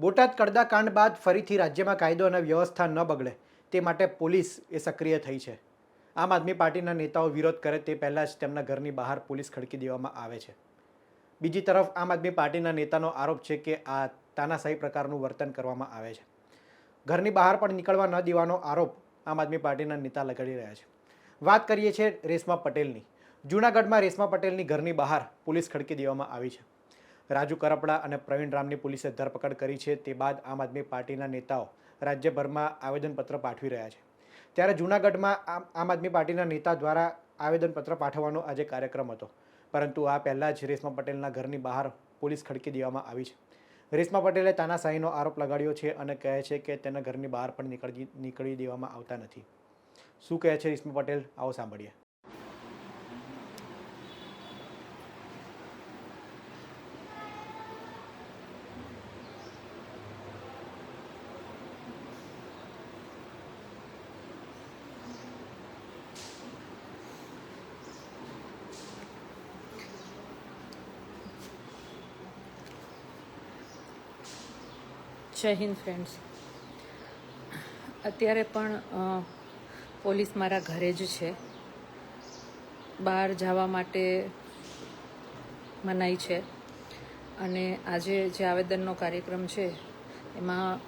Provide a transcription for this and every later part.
બોટાદ કડદાકાંડ બાદ ફરીથી રાજ્યમાં કાયદો અને વ્યવસ્થા ન બગડે તે માટે પોલીસ એ સક્રિય થઈ છે. આમ આદમી પાર્ટીના નેતાઓ વિરોધ કરે તે પહેલાં જ તેમના ઘરની બહાર પોલીસ ખડકી દેવામાં આવે છે. બીજી તરફ આમ આદમી પાર્ટીના નેતાનો આરોપ છે કે આ તાનાશાહી પ્રકારનું વર્તન કરવામાં આવે છે. ઘરની બહાર પણ નીકળવા ન દેવાનો આરોપ આમ આદમી પાર્ટીના નેતા લગાડી રહ્યા છે. વાત કરીએ છીએ રેશમા પટેલની. જૂનાગઢમાં રેશમા પટેલની ઘરની બહાર પોલીસ ખડકી દેવામાં આવી છે. રાજુ કરપડા અને પ્રવીણ રામની પોલીસે ધરપકડ કરી છે. તે બાદ આમ આદમી પાર્ટીના નેતાઓ રાજ્યભરમાં આવેદનપત્ર પાઠવી રહ્યા છે. ત્યારે જૂનાગઢમાં આમ આદમી પાર્ટીના નેતા દ્વારા આવેદનપત્ર પાઠવવાનો આજે કાર્યક્રમ હતો. પરંતુ આ પહેલાં જ રેશમા પટેલના ઘરની બહાર પોલીસ ખડકી દેવામાં આવી છે. રેશમા પટેલે તાનાશાહીનો આરોપ લગાડ્યો છે અને કહે છે કે તેના ઘરની બહાર પણ નીકળી નીકળી દેવામાં આવતા નથી. શું કહે છે રેશમા પટેલ? આવો સાંભળીએ. જય હિન્દ ફ્રેન્ડ્સ અત્યારે પણ પોલીસ મારા ઘરે જ છે. બહાર જવા માટે મનાઈ છે. અને આજે જે આવેદનનો કાર્યક્રમ છે, એમાં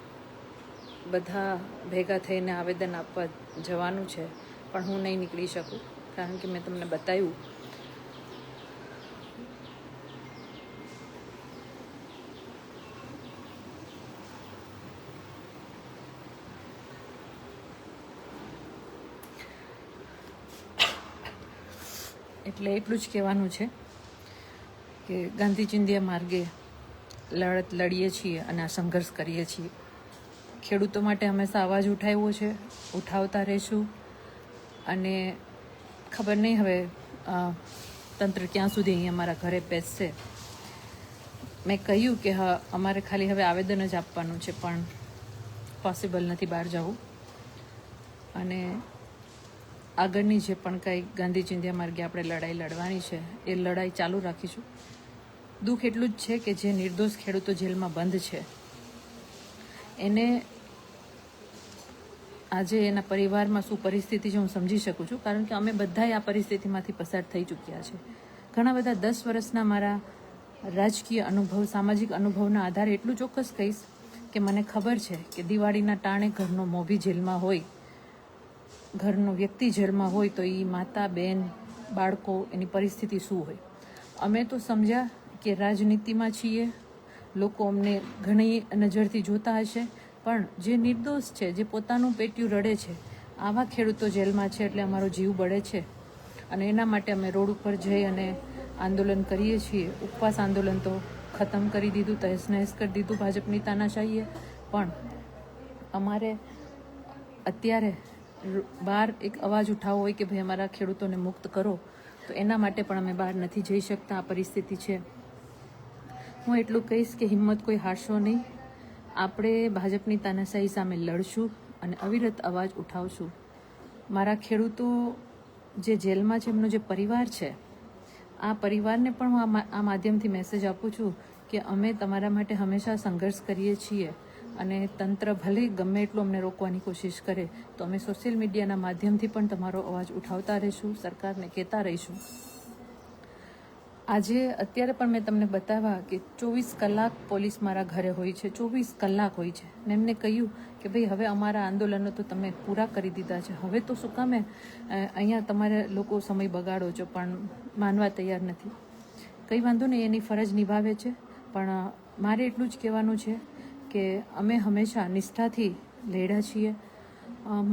બધા ભેગા થઈને આવેદન આપવા જવાનું છે, પણ હું નહીં નીકળી શકું, કારણ કે મેં તમને બતાવ્યું એટલે એટલું જ કહેવાનું છે કે ગાંધી ચિંધ્યા માર્ગે લડત લડીએ છીએ અને આ સંઘર્ષ કરીએ છીએ. ખેડૂતો માટે હંમેશા અવાજ ઉઠાવ્યો છે, ઉઠાવતા રહીશું. અને ખબર નહીં હવે તંત્ર ક્યાં સુધી અહીં અમારા ઘરે બેસશે. મેં કહ્યું કે હા, અમારે ખાલી હવે આવેદન જ આપવાનું છે, પણ પોસિબલ નથી બહાર જવું. અને આગળની જે પણ કંઈ ગાંધી ચિંધ્યા માર્ગે આપણે લડાઈ લડવાની છે, એ લડાઈ ચાલુ રાખીશું. દુઃખ એટલું જ છે કે જે નિર્દોષ ખેડૂતો જેલમાં બંધ છે, એને આજે એના પરિવારમાં શું પરિસ્થિતિ છે હું સમજી શકું છું, કારણ કે અમે બધાય આ પરિસ્થિતિમાંથી પસાર થઈ ચૂક્યા છે. ઘણા બધા દસ વર્ષના મારા રાજકીય અનુભવ, સામાજિક અનુભવના આધારે એટલું ચોક્કસ કહીશ કે મને ખબર છે કે દિવાળીના ટાણે ઘરનો મોભી જેલમાં હોય. ઘરનો વ્યક્તિ જેલમાં હોય તો એ માતા, બેન, બાળકો એની પરિસ્થિતિ શું હોય? અમે તો સમજ્યા કે રાજનીતિમાં છીએ. લોકો અમને ઘણી નજરથી જોતા હશે. પણ જે નિર્દોષ છે, જે પોતાનું પેટ્યું રડે છે, આવા ખેડૂતો જેલમાં છે એટલે અમારો જીવ બળે છે. અને એના માટે અમે રોડ ઉપર જઈ અને આંદોલન કરીએ છીએ. ઉપવાસ આંદોલન તો ખતમ કરી દીધું, તહેસ નહેસ કરી દીધું ભાજપની તાનાશાહીએ પણ અમારે અત્યારે બહાર એક અવાજ ઉઠાવો હોય કે ભાઈ અમારા ખેડૂતોને મુક્ત કરો, તો એના માટે પણ અમે બહાર નથી જઈ શકતા, આ પરિસ્થિતિ છે. હું એટલું કહીશ કે હિંમત કોઈ હારશો નહીં. આપણે ભાજપની તાનાશાહી સામે લડશું અને અવિરત અવાજ ઉઠાવશું. મારા ખેડૂતો જે જેલમાં છે, એમનો જે પરિવાર છે, આ પરિવારને પણ હું આ માધ્યમથી મેસેજ આપું છું કે અમે તમારા માટે હંમેશા સંઘર્ષ કરીએ છીએ. અને તંત્ર ભલે ગમે એટલું અમને રોકવાની કોશિશ કરે, તો અમે સોશિયલ મીડિયાના માધ્યમથી પણ તમારો અવાજ ઉઠાવતા રહીશું, સરકારને કહેતા રહીશું. આજે અત્યારે પણ મેં તમને બતાવ્યા કે ચોવીસ કલાક પોલીસ મારા ઘરે હોય છે, ચોવીસ કલાક હોય છે. ને એમને કહ્યું કે ભાઈ હવે અમારા આંદોલનો તો તમે પૂરા કરી દીધા છે. હવે તો શું કામે અહીંયા તમારે લોકો સમય બગાડો છો, પણ માનવા તૈયાર નથી. કંઈ વાંધો નહીં, એની ફરજ નિભાવે છે. પણ મારે એટલું જ કહેવાનું છે કે અમે હંમેશા નિષ્ઠાથી લેડા છીએ.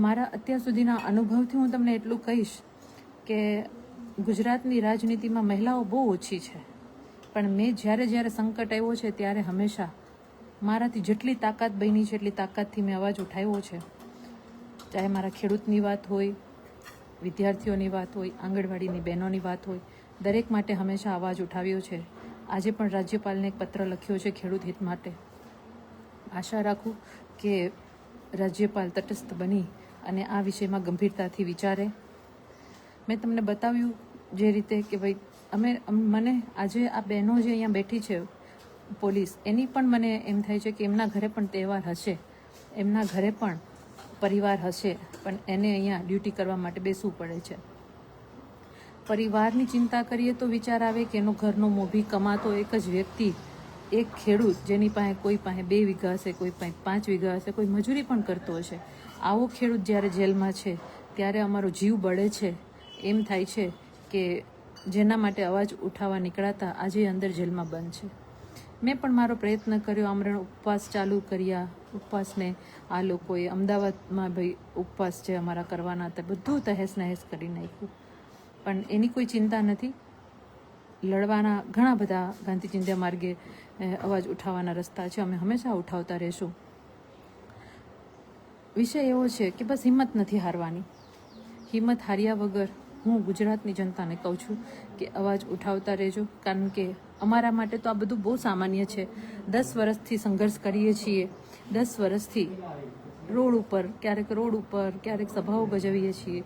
મારા અત્યાર સુધીના અનુભવથી હું તમને એટલું કહીશ કે ગુજરાતની રાજનીતિમાં મહિલાઓ બહુ ઓછી છે. પણ મેં જ્યારે જ્યારે સંકટ આવ્યો છે ત્યારે હંમેશા મારાથી જેટલી તાકાત બની છે એટલી તાકાતથી મેં અવાજ ઉઠાવ્યો છે. ચાહે મારા ખેડૂતની વાત હોય, વિદ્યાર્થીઓની વાત હોય, આંગણવાડીની બહેનોની વાત હોય, દરેક માટે હંમેશા અવાજ ઉઠાવ્યો છે. આજે પણ રાજ્યપાલને એક પત્ર લખ્યો છે ખેડૂત હિત માટે. આશા રાખું કે રાજ્યપાલ તટસ્થ બની અને આ વિષયમાં ગંભીરતાથી વિચારે. મેં તમને બતાવ્યું જે રીતે કે ભાઈ, અમે મને આજે આ બહેનો જે અહીંયા બેઠી છે, પોલીસ, એની પણ મને એમ થાય છે કે એમના ઘરે પણ તહેવાર હશે. એમના ઘરે પણ પરિવાર હશે, પણ એને અહીંયા ડ્યુટી કરવા માટે બેસવું પડે છે. પરિવારની ચિંતા કરીએ તો વિચાર આવે કે એનો ઘરનો મોભી કમાતો એક જ વ્યક્તિ એક ખેડૂત જેની પાસે કોઈ પાસે બે વીઘા હશે, કોઈ પાસે પાંચ વીઘા હશે, કોઈ મજૂરી પણ કરતો હશે. આવો ખેડૂત જ્યારે જેલમાં છે, ત્યારે અમારો જીવ બળે છે. એમ થાય છે કે જેના માટે અવાજ ઉઠાવવા નીકળાતા આજે અંદર જેલમાં બંધ છે. મેં પણ મારો પ્રયત્ન કર્યો, આમરણ ઉપવાસ ચાલુ કર્યા. ઉપવાસને આ લોકોએ અમદાવાદમાં ભાઈ ઉપવાસ છે અમારા કરવાના હતા, બધું તહેસ નહેસ કરી નાખ્યું. પણ એની કોઈ ચિંતા નથી. લડવાના ઘણા બધા ગાંધી ચિંતા માર્ગે અવાજ ઉઠાવવાના રસ્તા છે. અમે હંમેશા ઉઠાવતા રહેશું. વિષય એવો છે કે બસ હિંમત નથી હારવાની. હિંમત હાર્યા વગર હું ગુજરાતની જનતાને કહું છું કે અવાજ ઉઠાવતા રહેજો. કારણ કે અમારા માટે તો આ બધું બહુ સામાન્ય છે. દસ વર્ષથી સંઘર્ષ કરીએ છીએ. દસ વર્ષથી રોડ ઉપર, ક્યારેક રોડ ઉપર, ક્યારેક સભાઓ ભજવીએ છીએ.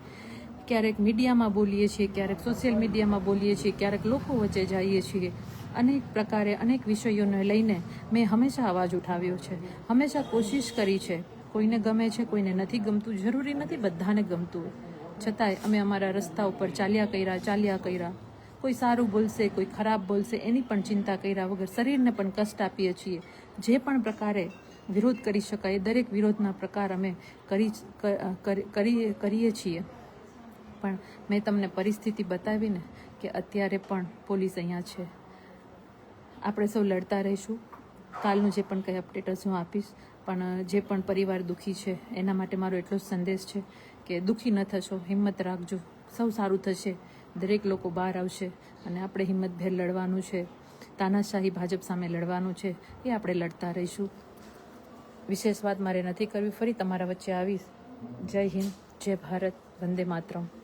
ક્યારેક મીડિયામાં બોલીએ છીએ, ક્યારેક સોશિયલ મીડિયામાં બોલીએ છીએ, ક્યારેક લોકો વચ્ચે જઈએ છીએ. અનેક પ્રકારે અનેક વિષયોને લઈને મેં હંમેશા અવાજ ઉઠાવ્યો છે. હંમેશા કોશિશ કરી છે. કોઈને ગમે છે, કોઈને નથી ગમતું, જરૂરી નથી બધાને ગમતું. છતાંય અમે અમારા રસ્તા ઉપર ચાલ્યા કર્યા ચાલ્યા કર્યા. કોઈ સારું બોલશે, કોઈ ખરાબ બોલશે, એની પણ ચિંતા કર્યા વગર શરીરને પણ કષ્ટ આપીએ છીએ. જે પણ પ્રકારે વિરોધ કરી શકાય, દરેક વિરોધના પ્રકાર અમે કરી કરીએ છીએ. પણ મેં તમને પરિસ્થિતિ બતાવીને કે અત્યારે પણ પોલીસ અહીંયા છે. આપણે સૌ લડતા રહીશું. કાલનું જે પણ કંઈ અપડેટ હું આપીશ, પણ જે પણ પરિવાર દુઃખી છે, એના માટે મારો એટલો જ સંદેશ છે કે દુઃખી ન થશો, હિંમત રાખજો. સૌ સારું થશે. દરેક લોકો બહાર આવશે અને આપણે હિંમતભેર લડવાનું છે. તાનાશાહી ભાજપ સામે લડવાનું છે. એ આપણે લડતા રહીશું. વિશેષ વાત મારે નથી કરવી. ફરી તમારા વચ્ચે આવીશ. જય હિન્દ. જય ભારત. વંદે માતરમ.